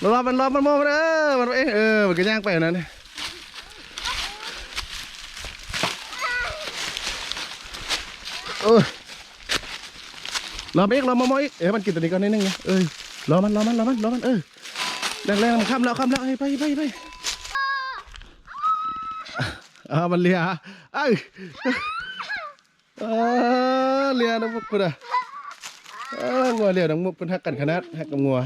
มันรอมันรอมันมองมันเออมันเองเออมันก็ย่างไปนั้นเออรอมันอีกรอมันมองอีกเอ้ยมันกินตัวนี้ก่อนนิดนึงนะเอ้ยรอมันรอมันรอมันรอมันเออแรงๆมันข้ามแล้วข้ามแล้วไปไปไปอ่ามันเลียเอ้ยเออเลียน้ำมุกปุ่นอะเอองัวเลียน้ำมุกเป็นฮักกันขนาดฮักกับงัว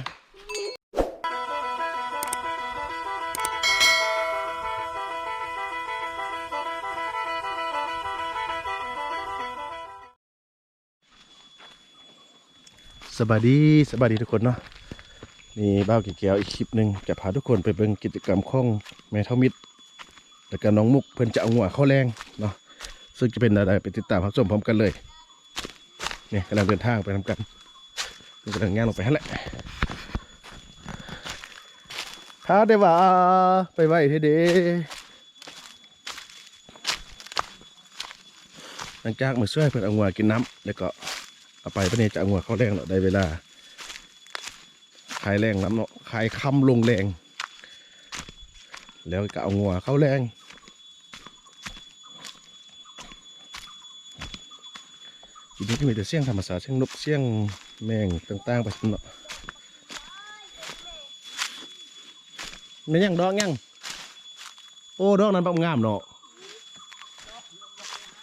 สบายดีสบายดีทุกคนเนาะนี่บ้าวกี่แก้วอีกคลิปหนึ่งจะพาทุกคนไปเบิ่งกิจกรรมของแม่เท่ามิตรแล้วก็น้องมุกเพิ่นจะเอาหัวเข้าแรงเนาะซึ่งจะเป็นอะไรไปติดตามรับชมพร้อมกันเลยเนี่ยกำลังเดินทางไปทำกันกำลังย่างลงไปหั่นแหละถ้าได้ว่าไปไหวเทเดหลังจากมาช่วยเพิ่อนเอาหัวกินน้ำแล้วก็ เอาไปปะเนี่ยจะเอางัวเข้าแรงเนาะได้เวลาขายแรงน้ำเนาะขายคำลงแรง แล้วก็เอางัวเข้าแรงทีนี้ก็มีแต่เสียงธรรมศาสตร์เสียงนกเสียงแมงต่างๆไปเนาะไม่ยังดอกยังโอ้ดอกนั้นปังงามเนาะ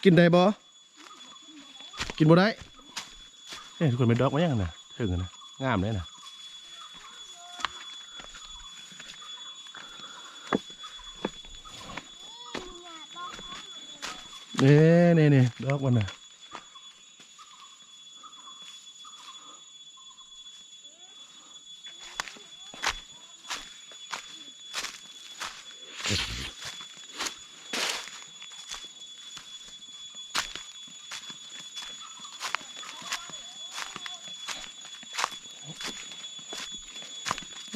กินได้บ่กินบ่ได้ เนี่ยทุกคนเป็นดอกมายังนะถึงนะงามเลยนะเนี่นี่นี่ยดอกมันนะ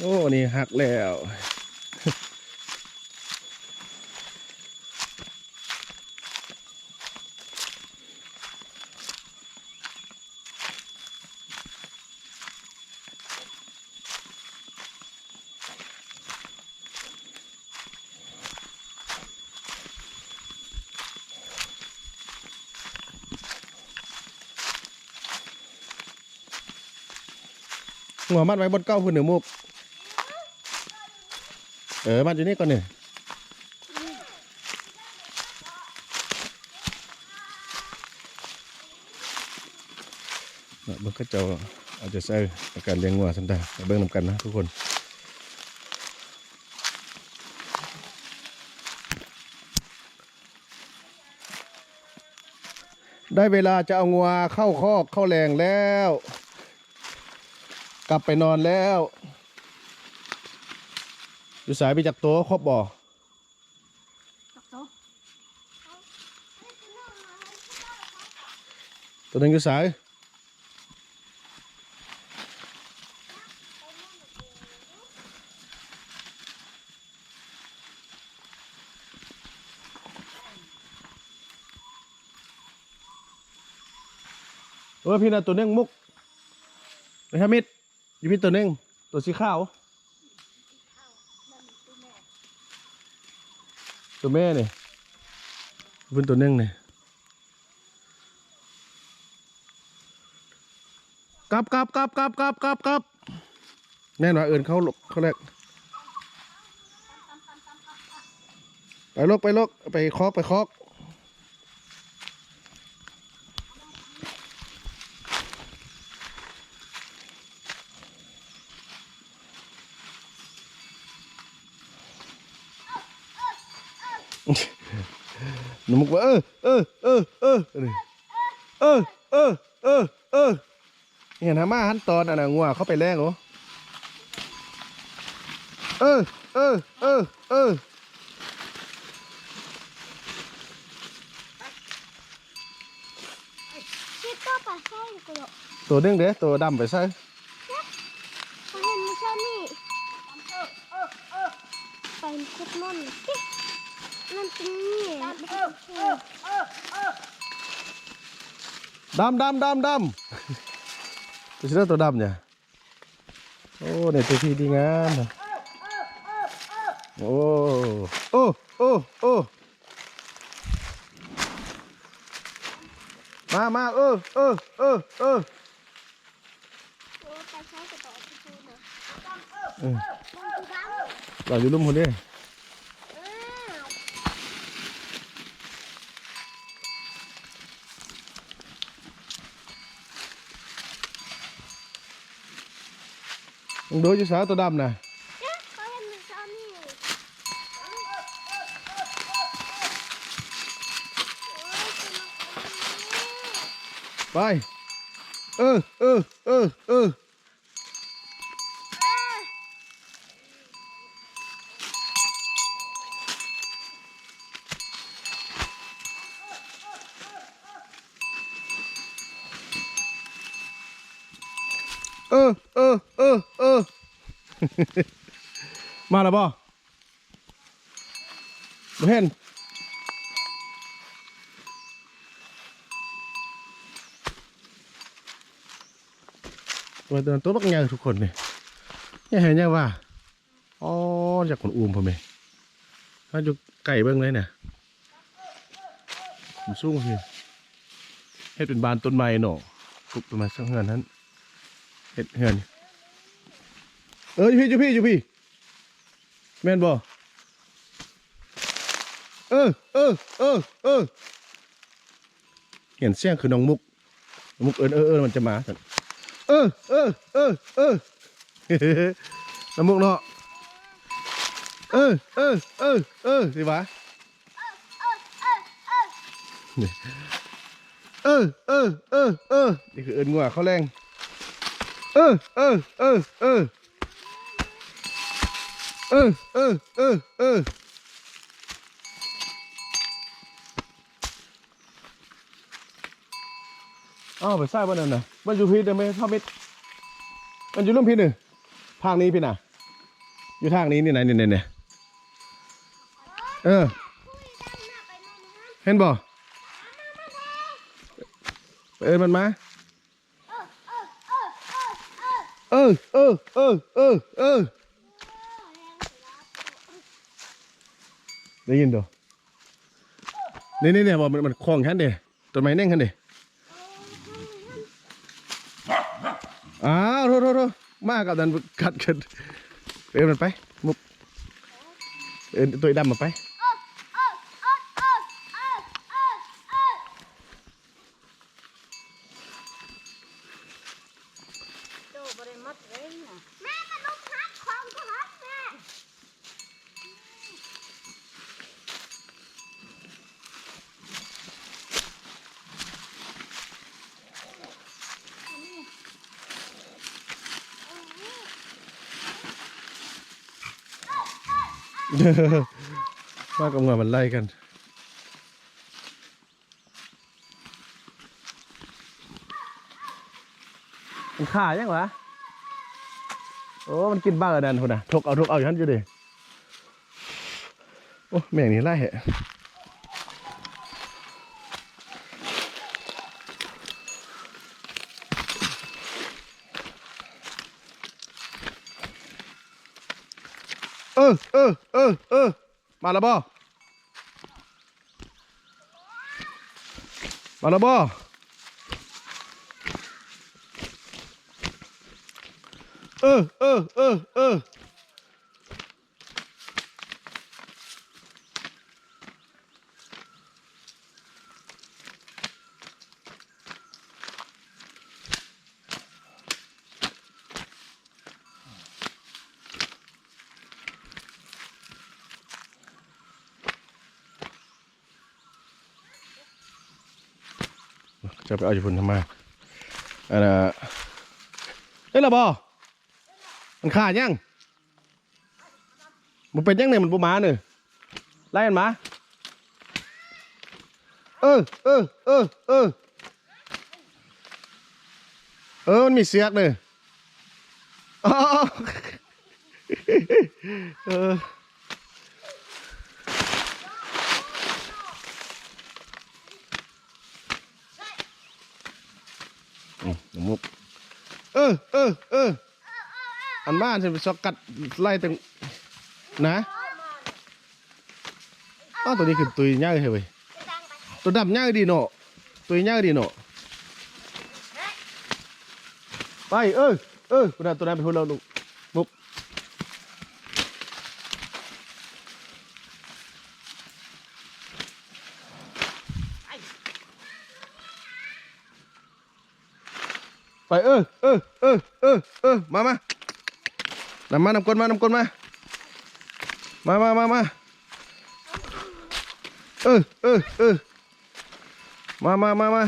โอ้ นี่หักแล้วหัวมัดไว้บนเก้าพื้นหนึ่งมุก เออมันอยู่นี่ก่อนเนี่ยเบิ่งก็เจ้าอาจจะใช้การเลี้ยงวัวสันดาเบิ่งนำกันนะทุกคนได้เวลาจะเอางัวเข้าคอกเข้าแรงแล้ว กลับไปนอนแล้ว อยู่สายไปจากโต๊ะครบบ่ตัวหนึงอยู่สายเออพี่นะตัวนึงมุกไปทำมิดอยู่พี่ตัวนึงตัวสีขาว ตัวแม่เนี่ยเป็นตัวนึงเนี่ยกลับกลับกลับกลับกลับกลับกลับแน่นอนเอินเขาลกเขาแรกไปลกไปลกไปคอกไปคอก หนุ่มบอกว่าเออเออเออเออเออเออเออเออเห็นหามาหันตอนอันน่ะงัวเข้าไปแรงเหรอเออเออเออเออตัวหนึงเด้ตัวดำไปใส่ Đam đam đam đam. Tôi rất tôi đam nhỉ. Ô này tôi thi đi ngang. Ô ô ô ô. Mà ô ô ô ơ ơ. Rồi dùm hồn đấy. đối với xã tôi đâm nè Bye. Ừ, ừ, ừ, ừ. เออเออเออเออมาแล้วบ่บ่เห็นตัวตัวตัวบักใหญ่ทุกคนนี่นี่เห็นยังว่าอ๋อจากคนอูมผมเองถ้าอยู่ไก่เบิ้งเลยเนี่ยมันสูงสิเฮ็ดเป็นบานต้นไม้เนาะปลูกต้นไม้สักเฮือนนั้น เฮ็ดเฮือนเอออยู่พี่อยู่พี่อยู่พี่แม่นบ่เออเออเออเออเห็นเสียงคือน้องมุกมุกเอินเออเออมันจะมาสันเออเออเออเออน้องมุกเนาะเออเออเออเออสิวะเออเออเออเออเออนี่คือเอินงัวเขาแรง เออเออเออเออเออเออเออเอออ้าวไปใส่บ้านนั่นน่ะบ้านอยู่พีเดิมไหมท่อมิดมันอยู่ร่มพีหนึ่งทางนี้พี่น่ะ อยู่ทางนี้นี่ไหนนี่นี่นี่ยเออคุยดังหน้าไปโน่นนะเห็นบ่เอินมันมา เอเออเออเออเออเออได้ยินตัวนี่นี่เนี่ยบอกมันมันคล้องฉันเด้ต้นไม้เน่งฉันเด้อ้าวโทษโทษมากับดันกัดกันเอินมันไปมุกเอินตัวดำมาไป โตบ่ได้มัดเองน่ะ แม่กระลุกพักของก็ฮักแม่ มากับงามันไล่กัน มันขายังวะโอ้มันกินบ้ากันนั่นคนน่ะทกเอาทกเอาอยู่ท่านอยู่ดิโอ้แม่งนี่ไล่เหะเออเออเออเออ มาแล้วบ่มาแล้วบ่เออเออเออเออ จะไปเอาอยู่พุ่นทำไมอันน่ะเอ้ยละบ่มันขาดยังมันเป็นยังไงมันบ่มาเนอะไล่มันมาเออเออเออเออเออมันมีเสียกเนอะอ๋อเออ อืมน้ำมุก เออเออเอออันบ้านฉันไปซอกกัดไล่ตั้งนะมาอ้าวตัวนี้คือตัวย่างเฮ้ยจะดังไปตัวดำย่างดีเนาะตัวย่างดีเนาะไปเออเออคุณน่ะตัวนั้นเป็นคนเราลูกมุก ไปเออเออเออเออเออมามานำมานำก้นมานำก้นมามามามามาเออเออเออมามามามา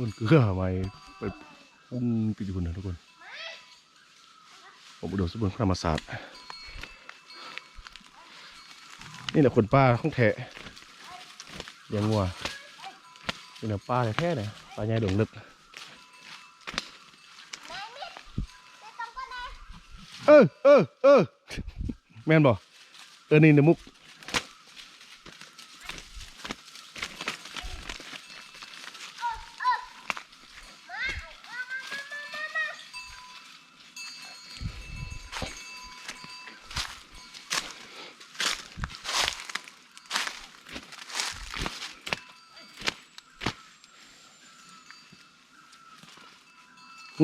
มันเกลือไปไปปุ้งปิดอยู่นะทุกคน ผมอุดมสมบูรณ์ธรรมศาสตร์นี่แหละคนป้าของแท้เลี้ยังงัวนี่แหละป้าแท้ๆเนี่ยป้าใหญ่ดงลึกจะต้องก็ได้เออเออเออแม่นบ่เออนี่นมุก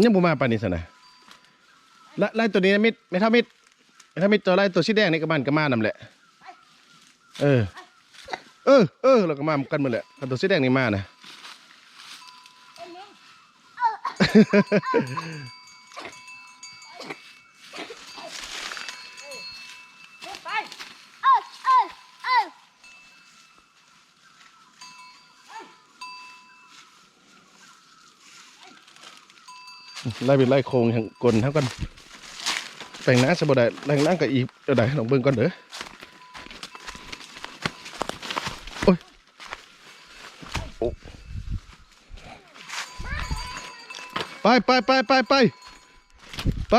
ยังบูมาปานนี้สนะไล่ไล่ตัวนี้นะมิดไม่เท่ามิดไม่เท่ามิดตัวไล่ตัวสีแดงนี่ก็มันก็มานำแหละ เออ เออเออเราก็มากันหมดแหละถ้าตัวสีแดงนี่มานะ ไป เออเออเออ ไล่เป็นไล่โครงทางกลทั้งกันแต่งหน้าสบได้แต่งหน้ากับอีเดี๋ยวได้ลองเบิ่งก่อนเด้อโอ้ยโอ้ไปไปไปไปไปไป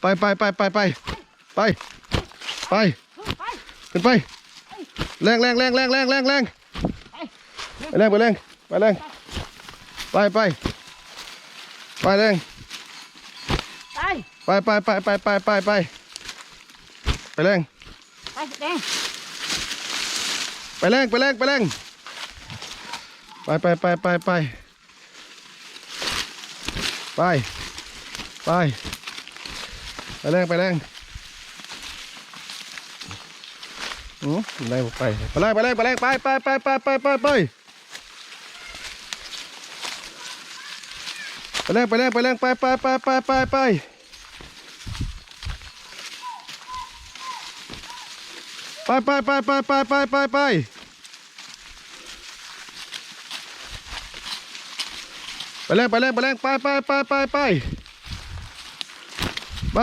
ไปไปไปไปไปไปไปไปขึ้นไปแรงแรงแรงแรงแรงแรงแรงไปแรงไปแรงไปแรงไปไป ไปแรงไปไปไปไปไปไปไปไปไปแรงไปแดงไปแรงไปแรงไปแรงไปไปไปไปไปไปไปไปแรงไปแรงอืมไล่ผมไปไปแรงไปแรงไปแรงไปไปไปไปไปไปไปไป แรงไปแรงไปแรงไปไปไปไปไปไปไปไปไปไปไปไปไปไปไปแรงไปแรงไปแรงไปไปไปไปไปไป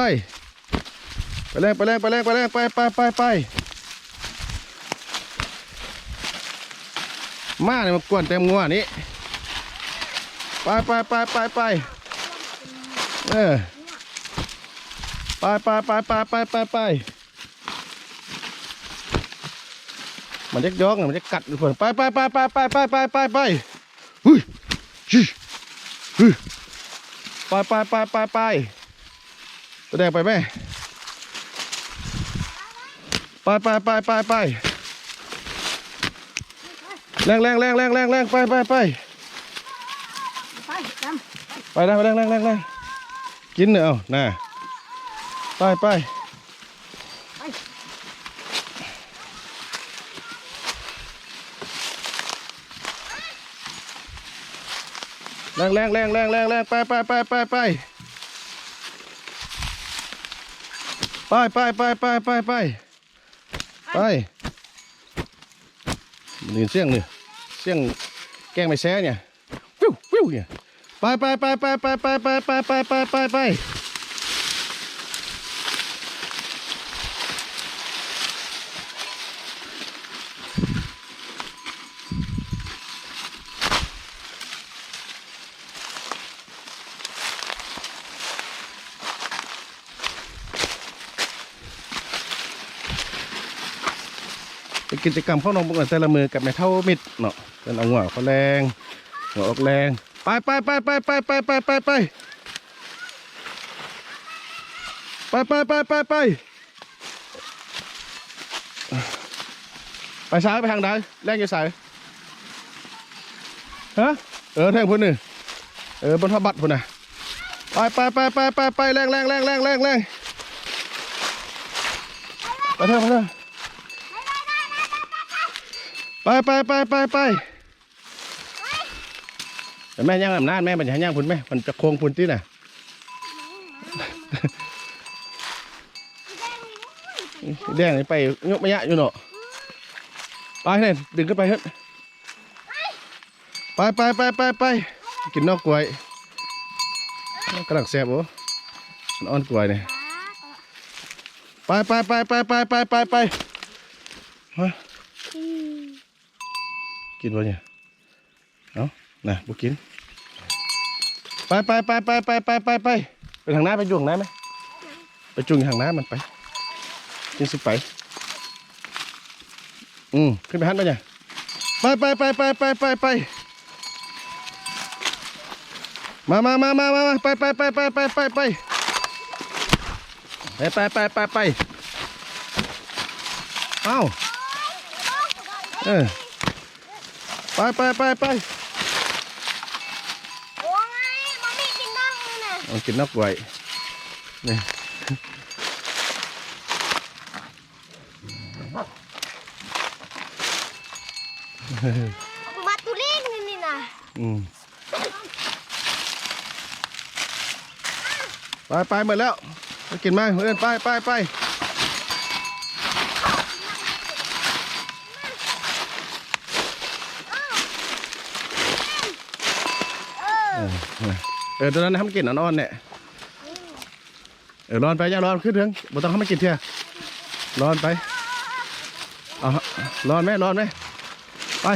ไปแรงไปแรงไปแรงไปแรงไปไปไปไปมาเนี่ยมากวนเต็มงัวนี้ ไปไปไปไปไปเออไปไปไปไปไปไปไปมันจะยอกเลยมันจะกัดทุกคนไปไปไปไปไปไปไปไปไปหุ้ยชิฮึไปไปไปไปไปตัวแดงไปไหมไปไปไปไปไปแรงแรงแรงแรงแรงแรงไปไปไป ไปแล้วไปแรงแรงแรงแรงกินเนอะเอาน่ะไปไปแรงแรงแรงแรงแรงแรงไปไปไปไปไปไปไปไปไปไปไปไปนี่เสียงนี่เสียงแกงไม่แซ่เนี่ยวิววิวเนี่ย ไปไปไปไปไปไปไปไปไปไปไปไปกิจกรรมเข้านมกันแต่ละมือกับแม่เท่ามิดเนาะเป็นเอาหัวเขาแรงหัวออกแรง ไปไปไปไปไปไปไปไปไปไปไปไปไปไปไปซ้ายไปทางใดแรงอยู่สายฮะเออแทงพุ่นนี่เออบนพระบัตรพุ่นน่ะไปไปไปไปไปไปแรงแรงแรงแรงแรงแรงไปเถอะไปเถอะไปไปไปไปไป แต่แม่ย่างอำนาจแม่มันจะให้ย่างพุ่นแม่มันจะโค้งพุ่นที่น่ะแดงนี่ไปยกมายะอยู่เนาะไปเนี่ยดึงขึ้นไปเฮ้ยไปไปไปไปไปกินนอกกล้วยกระดังแซ่บโอ้มันอ่อนกล้วยเนี่ยไปไปไปไปไปไปไปไปฮะกินวะเนี่ยเอาน่ะบุกิน ไปไปไปไปไปไปไปไปไปทางหน้าไปจุ่งน้ำไหมไปจุ่งทางหน้ามันไปกินสิไปอืมขึ้นไปหันไปเนี่ยไปไปไปไปไปไปไปมามามามามาไปไปไปไปไปไปไปไปไปไปไปไปเอ้าเออไปไปไปไป มันกินนกไว้นี่มาตุเล่นนี่นะอืมไปไปหมดแล้วไปกินไหมเพื่อนไปไปไปเออ เออตอนนั้นให้มันกินอ่อนๆเนี่ยเออร้อนไปย่าร้อนขึ้นเถอะบ่ต้องให้กินเถอะร้อนไปเอาร้อนไหมร้อนไหมไป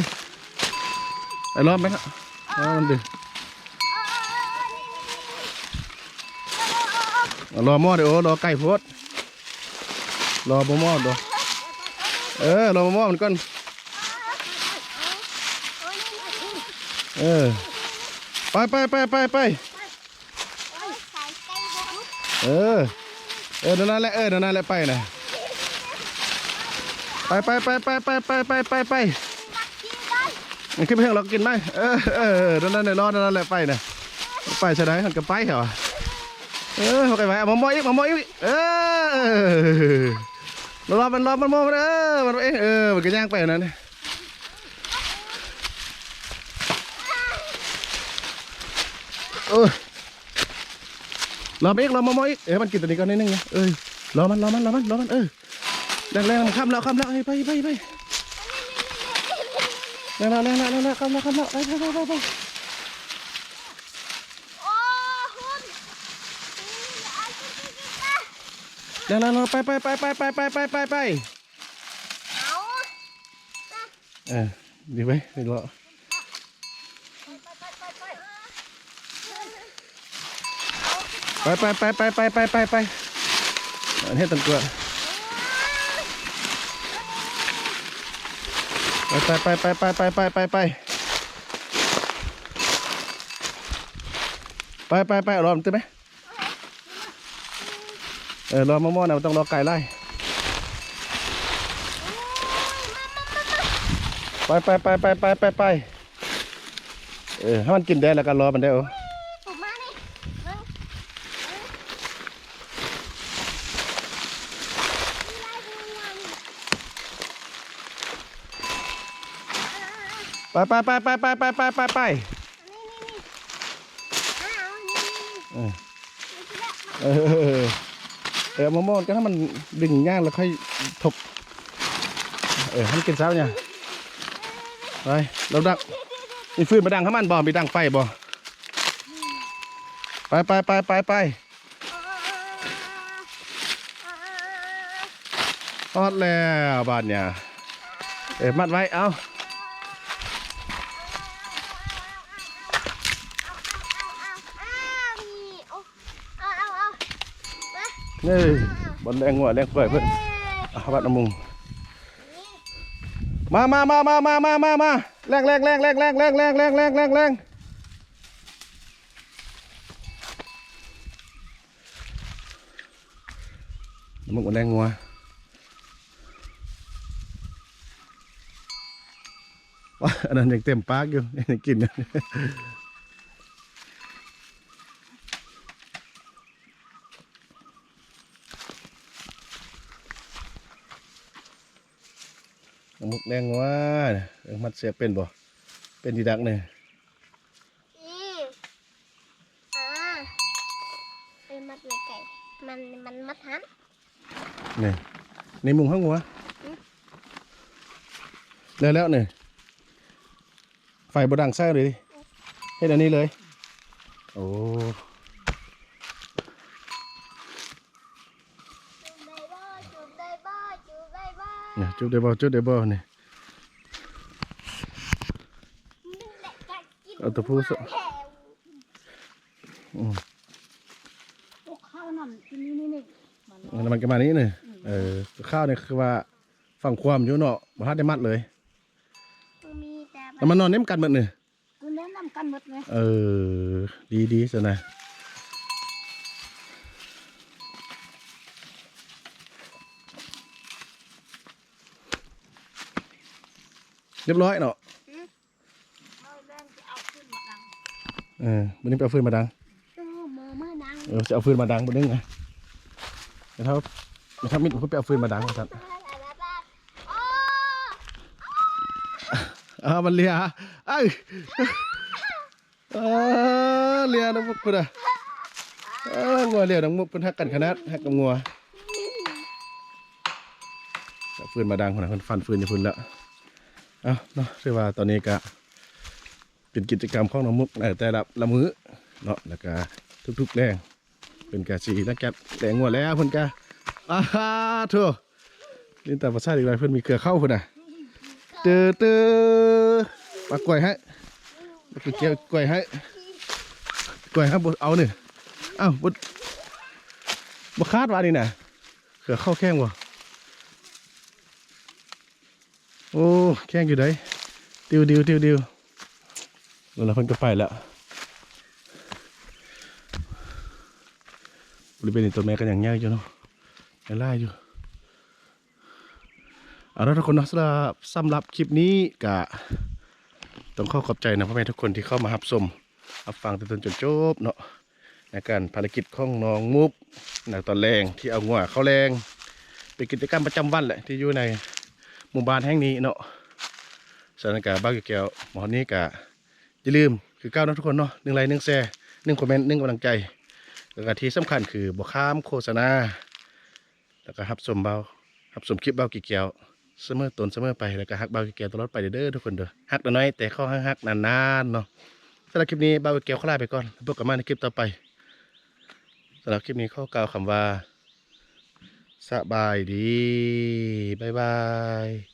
ไปร้อนไหมครับเอามันดิรอหม้อเดี๋ยวรอไก่พดรอบ่หม้อเดี๋ยวเออรอบ่หม้อมันก่อนเออไปไปไปไปไป เออ เออเดี๋ยวนั่นแหละ เออเดี๋ยวนั่นแหละไปนะไปไปไปไปไปไปไปไปไปกินได้มันขึ้นไปเถอะเรากินไหมเออเออเดี๋ยวนั่นแหละรอเดี๋ยวนั่นแหละไปนะไปใช่ไหมมันก็ไปเหรอเออไปไปเอามาม้ออีกมาม้ออีกเออเออรอมันรอมันมอมันเออมันเองเออมันก็ย่างไปอย่างนั้นเออ รอมันอีกรอมันมองอีกเออมันกินตัวนี้ก่อนนิดนึงนะเออรอมันรอมันรอมันรอมันเออแรงแรงๆมันข้ามแล้วข้ามแล้วเฮ้ยไปไปไปแรงแรงแรงแรงแรงข้ามแล้วข้ามแล้วไปไปไปไปไปโอ้คุณแรงแรงแรงไปไปไปไปไปไปไปไปไปเอาเออดีไหมไปรอ ไปไปไปไปไปไปไปไปอันนี้ตังตัวไปไปไปไปไปไปไปไปไปไปไปไปรอมันตื่นไหมเออรอมะม่วงนะต้องรอไก่ไล่ไปไปไปไปไปไปไปเออให้มันกินได้แล้วก็รอมันได้เหรอ ผมมานี่มึง ไปไปไปไปไปไปไปไปไปเอานี่นี่เอเออเออเออมะม่วงก็ถ้ามันดึงย่างแล้วค่อยทบเออให้มันกินเช้าเนี่ยไปเราดักมีฟืนมาดังข้ามันบ่มีดังไฟบ่ไปไปไปไปไปทอดแล้วบาดเนี่ยเออมัดไว้เอาเอาเอาเอา นี่บอลแรงหัวแรงเปิดเพื่อนอาบัดน้ำมุงมามามามามามามามาแรงแรงแรงแรงแรงแรงแรงแรงแรงแรงแรงมึงมันแรงงัวอันนั้นยังเต็มปากอยู่ยังกินอยู่ แดงว่าเรื่องมัดเสียเป็นบ่ เป็นดีดักเนี่ยอีอ่าเป็นมัดเลยไก่ มันมันมัดหันนี่ในมุงห้องหัวอืมแล้วแล้วเนี่ยไฟบดังไส้เลยดิเฮ็ดอันนี้เลย โอ้จูบได้บ่จูบได้บ่จูบได้บ่เนี่ยจุดเดบอจุดเดบอเนี่ย นี่แหละการกิน เอา ตัวผู้สแถวอืมพวกข้าวนั่นที่นี่นี่นี่มันแล้วมันก็มานี้เนี่ยเออข้าวเนี่ยคือว่าฝั่งความอยู่เนาะบ่ทันได้มัดเลยมีแต่แล้วมันนอนเน้มกันหมดเนี่ยกูแนะนำกันหมดเลยเออ ดีดีสินะเรียบร้อยเนาะ เอาแรงจะเอาขึ้นมาดัง เออวันนี้ไปเอาฟืนมาดังตู้มือมือดังเออจะเอาฟืนมาดังบนนึงไงเดี๋ยวถ้าเดี๋ยวถ้ามิดผมไปเอาฟืนมาดังครับโอ้อ้าวมันเลียเอ้ยเออเลียน้องมุกพุ่นอะเอองัวเลียน้องมุกเป็นฮักกันขนาดฮักกับงัวเอาฟืนมาดังคนน่ะคนฟันฟืนอยู่พุ่นแล้วเอ้าเนาะเรียกว่าตอนนี้ก็ เป็นกิจกรรมของน้องมุกแต่ละละมื้อเนาะแล้วก็ทุกๆแรงเป็นกาสีนักแกะแหลงงัวแล้วเพิ่นกาอ้าฮาโทั่วนี่แต่ภาษาอีกหลายเพิ่อนมีเครือเข้าพุ่นน่ะเตอเตอมากล้วยให้มาเกี่ยวกล้วยให้กล้วยให้บดเอาเนี่ยอ้าวบดบคาดว่านี่น่ะเขือเข้าแข้งวะโอ้แข้งอยู่ไหนดิวดิวดิวดิว แล้วเราเพิ่นก็ไปแล้วบริเวณนี้ตัวแม่ก็ยังยากอยู่เนาะยังไล่อยู่เอาละทุกคนนะสำหรับสำหรับคลิปนี้กะต้องขอขอบใจนะพ่อแม่ทุกคนที่เข้ามารับชมรับฟังจนจนจบเนาะในการภารกิจของน้องมุกในตอนแรงที่เอางัวเข้าแรงเป็นกิจกรรมประจำวันแหละที่อยู่ในหมู่บ้านแห่งนี้เนาะสถานการณ์บ้านแก้วหมอนี้กะ อย่าลืมคือก้าวนะทุกคนเนาะหนึ่งไลค์หนึ่งแชร์หนึ่งคอมเมนต์หนึ่งกำลังใจแล้วก็ที่สำคัญคือบอกข้ามโฆษณา แล้วก็รับชมเบารับชมคลิปเบากี่เกียวเสมอตนเสมอไปแล้วก็ฮักเบาวเกียวตลอดไปเด้อทุกคนเด้อฮักน้อยแต่ข้าฮักนานๆเนาะสำหรับคลิปนี้เบาวเกียวขอลาไปก่อนแล้วพบกันใหม่ในคลิปต่อไปสำหรับคลิปนี้ข้อกล่าวคำว่าสบายดี บ๊ายบาย